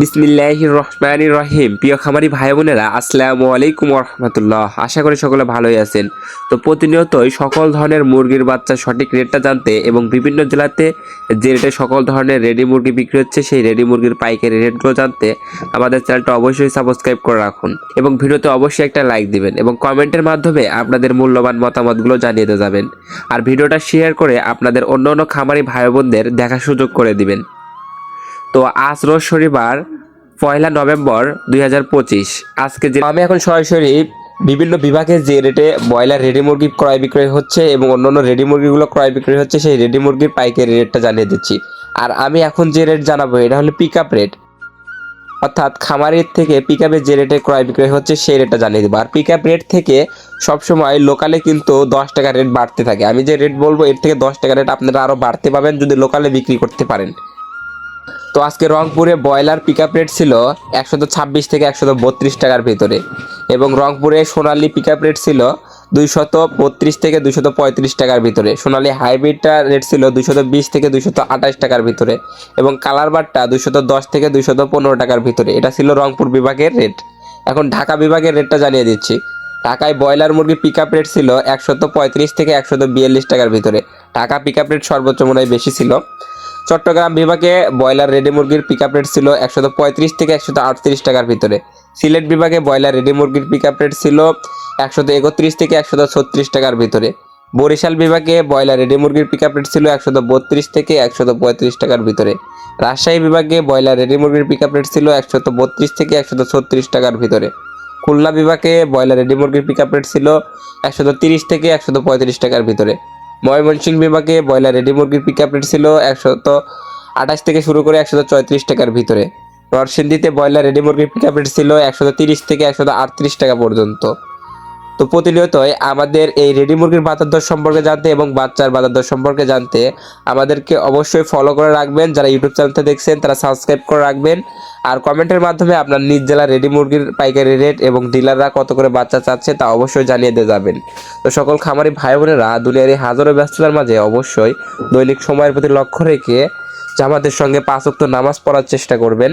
বিসমিল্লাহির রহমানির রহিম। প্রিয় খামারি ভাই বোনেরা, আসসালামু আলাইকুম রহমতুল্লাহ। আশা করি সকলে ভালোই আছেন। তো প্রতিনিয়তই সকল ধরনের মুরগির বাচ্চার সঠিক রেটটা জানতে এবং বিভিন্ন জেলাতে যে রেটে সকল ধরনের রেডি মুরগি বিক্রি হচ্ছে, সেই রেডি মুরগির পাইকারি রেটগুলো জানতে আমাদের চ্যানেলটা অবশ্যই সাবস্ক্রাইব করে রাখুন এবং ভিডিওতে অবশ্যই একটা লাইক দিবেন এবং কমেন্টের মাধ্যমে আপনাদের মূল্যবান মতামতগুলো জানিয়ে দিয়ে যাবেন। আর ভিডিওটা শেয়ার করে আপনাদের অন্য অন্য খামারি ভাই বোনদের দেখার সুযোগ করে দিবেন। তো আজ রোজ শনিবার, পয়লা নভেম্বর দু হাজার পঁচিশ। আজকে যে আমি এখন সরাসরি বিভিন্ন বিভাগে যে রেটে ব্রয়লার রেডি মুরগি ক্রয় বিক্রয় হচ্ছে এবং অন্যান্য রেডি মুরগিগুলো ক্রয় বিক্রয় হচ্ছে, সেই রেডি মুরগির পাইকারি রেটটা জানিয়ে দিচ্ছি। আর আমি এখন যে রেট জানাব, এটা হলো পিক আপ রেট অর্থাৎ খামারের থেকে পিক যে রেটে ক্রয় বিক্রয় হচ্ছে, সেই রেটটা জানিয়ে দেবো। আর পিক আপ রেট থেকে সবসময় লোকালে কিন্তু দশ টাকা রেট বাড়তে থাকে। আমি যে রেট বলব, এর থেকে দশ টাকা রেট আপনারা আরও বাড়তে পাবেন যদি লোকালে বিক্রি করতে পারেন। তো আজকে রংপুরে ব্রয়লার পিক রেট ছিল একশত ছাব্বিশ থেকে একশত বত্রিশ টাকার ভিতরে এবং রংপুরে সোনালি পিক রেট ছিল দুইশত বত্রিশ থেকে দুইশত পঁয়ত্রিশ টাকার ভিতরে। সোনালি হাইব্রিডটা রেট ছিল দুইশত বিশ থেকে দুইশত আঠাশ টাকার ভিতরে এবং কালার বারটা দুইশত দশ থেকে দুইশত পনেরো টাকার ভিতরে। এটা ছিল রংপুর বিভাগের রেট এখন ঢাকা বিভাগের রেটটা জানিয়ে দিচ্ছি। ঢাকায় ব্রয়লার মুরগির পিক আপ রেট ছিল একশত পঁয়ত্রিশ থেকে একশত বিয়াল্লিশ টাকার ভিতরে। ঢাকা পিক আপ রেট সর্বোচ্চ মনে হয় বেশি ছিল। চট্টগ্রাম বিভাগে ব্রয়লার রেডি মুরগির পিক আপ রেট ছিল একশত পঁয়ত্রিশ থেকে একশত আটত্রিশ টাকার ভিতরে। সিলেট বিভাগে ব্রয়লার রেডি মুরগির পিক আপ রেট ছিল একশত একত্রিশ থেকে একশত ছত্রিশ টাকার ভিতরে। বরিশাল বিভাগে ব্রয়লার রেডি মুরগির পিক আপ রেট ছিল একশত বত্রিশ থেকে একশত পঁয়ত্রিশ টাকার ভিতরে। রাজশাহী বিভাগে ব্রয়লার রেডি মুরগির পিক আপ রেট ছিল একশত বত্রিশ থেকে একশত ছত্রিশ টাকার ভিতরে। খুলনা বিভাগে ব্রয়লার রেডি মুরগির পিক আপ রেট ছিল একশত তিরিশ থেকে একশত পঁয়ত্রিশ টাকার ভিতরে। ময়মনসিংহ বিভাগে ব্রয়লার রেডি মুরগির পিক আপ রেট ছিল একশত আঠাশ থেকে শুরু করে একশত চৌত্রিশ টাকার ভিতরে। নরসিংদীতে ব্রয়লার রেডি মুরগির পিক আপ রেট ছিল একশত তিরিশ থেকে একশত আটত্রিশ টাকা পর্যন্ত। তো প্রতিনিয়তই আমাদের এই রেডি মুরগির বাজার দর সম্পর্কে জানতে এবং বাচ্চার বাজার দর সম্পর্কে জানতে আমাদেরকে অবশ্যই ফলো করে রাখবেন। যারা ইউটিউব চ্যানেলটা দেখছেন, তারা সাবস্ক্রাইব করে রাখবেন। আর কমেন্টের মাধ্যমে আপনার নিজ জেলার রেডি মুরগির পাইকারি রেট এবং ডিলাররা কত করে বাচ্চা চাচ্ছে তা অবশ্যই জানিয়ে দিয়ে যাবেন। তো সকল খামারি ভাই বোনেরা দুনিয়ার এই হাজারো ব্যস্ততার মাঝে অবশ্যই দৈনিক সময়ের প্রতি লক্ষ্য রেখে জামাতের সঙ্গে পাঁচ ওয়াক্ত নামাজ পড়ার চেষ্টা করবেন।